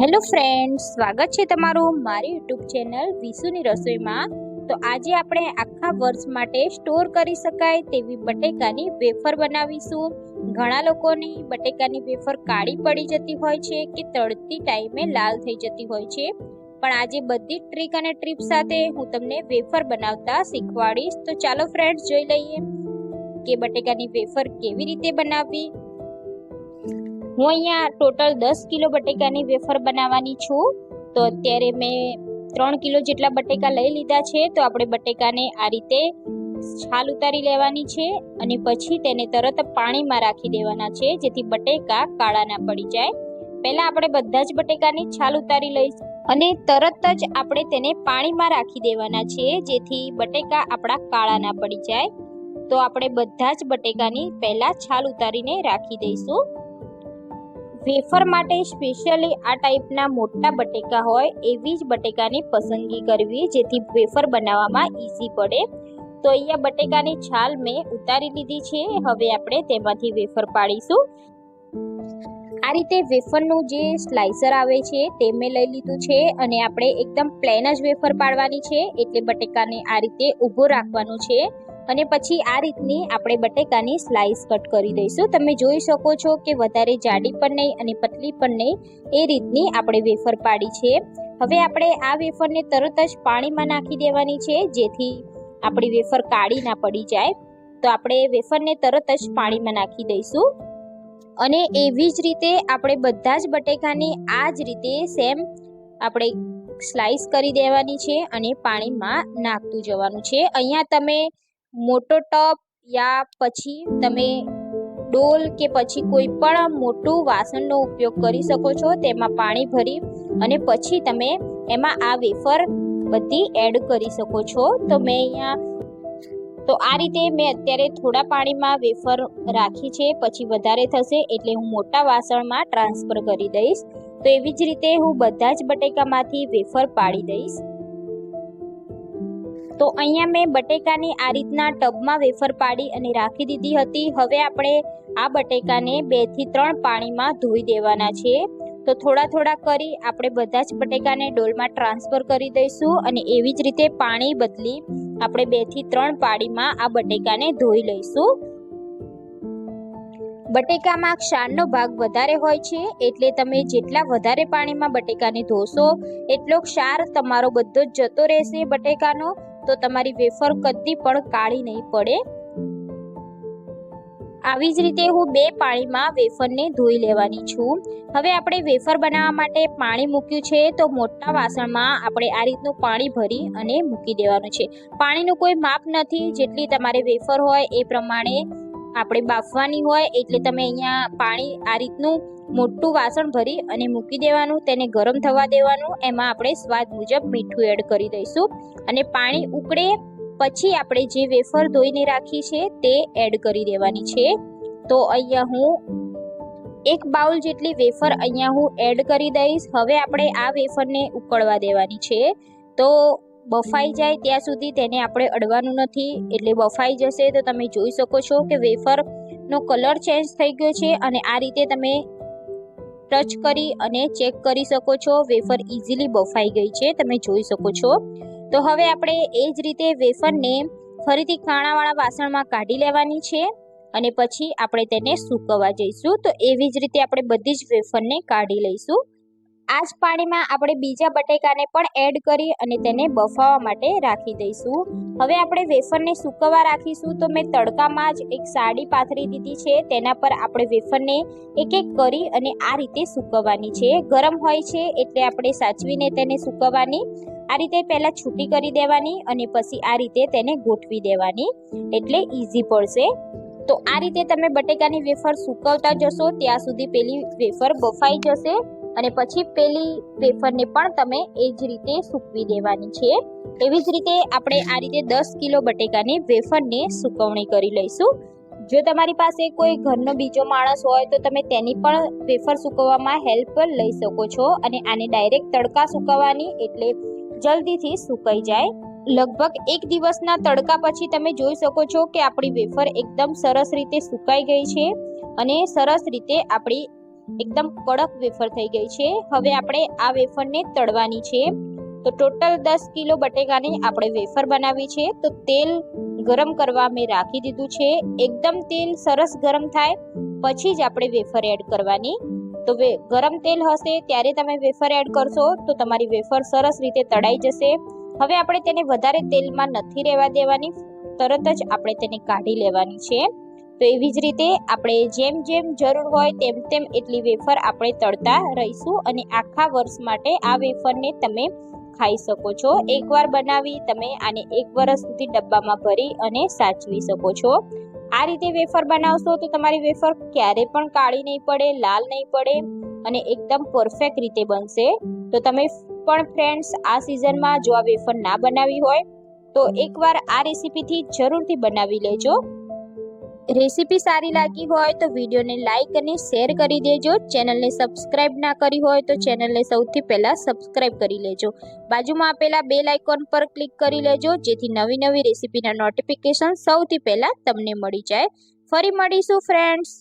Hello friends, સ્વાગત છે તમારું મારી યુટ્યુબ ચેનલ વિસુની રસોઈમાં. તો આજે આપણે આખા વર્ષ માટે સ્ટોર કરી શકાય તેવી બટેકાની વેફર બનાવીશું. ઘણા લોકોની બટેકાની વેફર કાળી પડી જતી હોય છે કે તળતી ટાઈમે લાલ થઈ જતી હોય છે. પણ આજે બધી ટ્રીક અને ટ્રીપ સાથે હું તમને વેફર બનાવતા શીખવાડીશ. તો ચાલો ફ્રેન્ડ્સ જોઈ લઈએ કે બટેકાની વેફર કેવી રીતે બનાવવી હું અહીંયા ટોટલ દસ કિલો બટેકાની વેફર બનાવવાની છું. તો અત્યારે મેં ત્રણ કિલો જેટલા બટેકા લઈ લીધા છે. તો આપણે બટેકાને આ રીતે છાલ ઉતારી લેવાની છે અને પછી તેને તરત પાણીમાં રાખી દેવાના છે, જેથી બટેકા કાળા ના પડી જાય. પહેલા આપણે બધા જ બટેકાની છાલ ઉતારી લઈશું અને તરત જ આપણે તેને પાણીમાં રાખી દેવાના છે, જેથી બટેકા આપણા કાળા ના પડી જાય. તો આપણે બધા જ બટેકાની પહેલા છાલ ઉતારીને રાખી દઈશું. વેફર માટે સ્પેશિયલી આ ટાઈપના મોટા બટેકા હોય, એવી જ બટેકાની પસંદગી કરવી, જેથી વેફર બનાવવામાં ઈઝી પડે. તો અહીંયા બટેકાની છાલ મેં ઉતારી લીધી છે, હવે આપણે તેમાંથી વેફર પાડીશું. આ રીતે વેફરનું જે સ્લાઇસર આવે છે, તે મેં લઈ લીધું છે, અને આપણે એકદમ પ્લેન જ વેફર પાડવાની છે, એટલે બટેકાને આ રીતે ઊભો રાખવાનું છે. અને પછી આ રીતની આપણે બટેકાની સ્લાઇસ કટ કરી દઈશું. તમે જોઈ શકો છો કે વધારે જાડી પણ નહીં અને પતલી પણ નહીં. એ રીતની આપણે વેફર પાડી છે. હવે આપણે આ વેફરને તરત જ પાણીમાં નાખી દેવાની છે, જેથી આપણી વેફર કાળી ના પડી જાય. તો આપણે વેફરને તરત જ પાણીમાં નાખી દઈશું. અને એવી જ રીતે આપણે બધા જ બટેકાની આ જ રીતે સેમ આપણે સ્લાઇસ કરી દેવાની છે અને પાણીમાં નાખતું જવાનું છે. અહીંયા તમે મોટો ટપ યા પછી તમે ડોલ કે પછી કોઈ પણ મોટું વાસણનો ઉપયોગ કરી શકો છો, તેમાં પાણી ભરી અને પછી તમે એમાં આ વેફર બધી એડ કરી શકો છો. તો મેં અહીંયા, તો આ રીતે મેં અત્યારે થોડા પાણીમાં વેફર રાખી છે, પછી વધારે થશે એટલે હું મોટા વાસણમાં ટ્રાન્સફર કરી દઈશ. તો એવી જ રીતે હું બધા જ બટેકામાંથી વેફર પાડી દઈશ. તો અહીંયા મેં બટેકાની આ રીતના ટબમાં વેફર પાડી અને રાખી દીધી હતી. હવે આપણે આ બટેકાને બેથી ત્રણ પાણીમાં ધોઈ દેવાના છે. તો થોડા થોડા કરી આપણે બધા જ બટેકાને ડોલમાં ટ્રાન્સફર કરી દઈશું અને એવી જ રીતે પાણી બદલી આપણે બેથી ત્રણ પાણીમાં આ બટેકાને ધોઈ લઈશું. બટેકામાં ક્ષારનો ભાગ વધારે હોય છે એટલે તમે જેટલા વધારે પાણીમાં બટેકાને ધોશો, એટલો ક્ષાર તમારો બધો જ જતો રહેશે બટેકાનો. તો તમારી વેફર કદી પણ કાળી નહીં પડે. આવી જ રીતે હું બે પાણીમાં વેફરને ધોઈ લેવાની છું. હવે આપણે વેફર બનાવવા માટે પાણી મૂક્યું છે તો મોટા વાસણમાં આપણે આ રીતનું પાણી ભરી અને મૂકી દેવાનું છે. પાણીનું કોઈ માપ નથી, જેટલી તમારે વેફર હોય એ પ્રમાણે આપણે બાફવાની હોય, એટલે તમે અહીંયા પાણી આ રીતનું મોટું વાસણ ભરી અને મૂકી દેવાનું, તેને ગરમ થવા દેવાનું. એમાં આપણે સ્વાદ મુજબ મીઠું એડ કરી દઈશું અને પાણી ઉકળે પછી આપણે જે વેફર ધોઈને રાખી છે તે એડ કરી દેવાની છે. તો અહીંયા હું એક બાઉલ જેટલી વેફર અહીંયા હું એડ કરી દઈશ. હવે આપણે આ વેફરને ઉકળવા દેવાની છે. તો બફાઈ જાય ત્યાં સુધી તેને આપણે અડવાનું નથી. એટલે બફાઈ જશે તો તમે જોઈ શકો છો કે વેફરનો કલર ચેન્જ થઈ ગયો છે અને આ રીતે તમે ટચ કરી અને ચેક કરી શકો છો. વેફર ઇઝીલી બફાઈ ગઈ છે, તમે જોઈ શકો છો. તો હવે આપણે એ જ રીતે વેફરને ફરીથી કાણાવાળા વાસણમાં કાઢી લેવાની છે અને પછી આપણે તેને સૂકવવા જઈશું. તો એવી જ રીતે આપણે બધી જ વેફરને કાઢી લઈશું. આ જ પાણીમાં આપણે બીજા બટેકાને પણ એડ કરી અને તેને બફાવા માટે રાખી દઈશું. હવે આપણે વેફરને સૂકવવા રાખીશું. તો મેં તડકામાં જ એક સાડી પાથરી દીધી છે. તેના પર આપણે વેફરને એક એક કરી અને આ રીતે સૂકવવાની છે. ગરમ હોય છે એટલે આપણે સાચવીને તેને સૂકવવાની. આ રીતે પહેલાં છૂટી કરી દેવાની અને પછી આ રીતે તેને ગોઠવી દેવાની. એટલે ઇઝી પડશે. તો આ રીતે તમે બટેકાની વેફર સૂકવતા જશો. ત્યાં સુધી પેલી વેફર બફાઈ જશે. અને પછી પેલી વેફરને પણ તમે એ જ રીતે સૂકવી દેવાની છે. એવી જ રીતે આપણે આ રીતે દસ કિલો બટેકાની વેફરને સુકવણી કરી લઈશું. જો તમારી પાસે કોઈ ઘરનો બીજો માણસ હોય તો તમે તેની પણ વેફર સૂકવવામાં હેલ્પ લઈ શકો છો અને આને ડાયરેક્ટ તડકા સૂકવવાની એટલે જલ્દીથી સુકાઈ જાય. લગભગ એક દિવસના તડકા પછી તમે જોઈ શકો છો કે આપણી વેફર એકદમ સરસ રીતે સુકાઈ ગઈ છે અને સરસ રીતે આપણી એકદમ કડક વેફર થઈ ગઈ છે. હવે આપણે આ વેફરને તળવાની છે. તો ટોટલ દસ કિલો બટેકાની આપણે વેફર બનાવી છે. તો તેલ ગરમ કરવા મેં રાખી દીધું છે. એકદમ તેલ સરસ ગરમ થાય, પછી જ આપણે વેફર એડ કરવાની. તો ગરમ તેલ હશે ત્યારે તમે વેફર એડ કરશો, તો તમારી વેફર સરસ રીતે તળાઈ જશે. હવે આપણે તેને વધારે તેલમાં નથી રહેવા દેવાની, તરત જ આપણે તેને કાઢી લેવાની છે. તો એવી જ રીતે આપણે જેમ જેમ જરૂર હોય તેમ તેમ એટલી વેફર આપણે તળતા રહીશું અને આખા વર્ષ માટે આ વેફરને તમે ખાઈ શકો છો. એકવાર બનાવી તમે આને એક વર્ષ સુધી ડબ્બામાં ભરી અને સાચવી શકો છો. આ રીતે વેફર બનાવશો તો તમારી વેફર ક્યારે પણ કાળી નહીં પડે, લાલ નહીં પડે અને એકદમ પરફેક્ટ રીતે બનશે. તો તમે પણ ફ્રેન્ડ્સ, આ સિઝનમાં જો આ વેફર ના બનાવી હોય તો એકવાર આ રેસીપીથી જરૂરથી બનાવી લેજો. રેસીપી સારી લાગી હોય તો વિડીયોને લાઇક અને શેર કરી દેજો. ચેનલને સબસ્ક્રાઇબ ના કરી હોય તો ચેનલને સૌથી પહેલાં સબસ્ક્રાઇબ કરી લેજો. બાજુમાં આપેલા બેલ આઇકોન પર ક્લિક કરી લેજો, જેથી નવી નવી રેસીપીના નોટિફિકેશન સૌથી પહેલાં તમને મળી જાય. ફરી મળીશું ફ્રેન્ડ્સ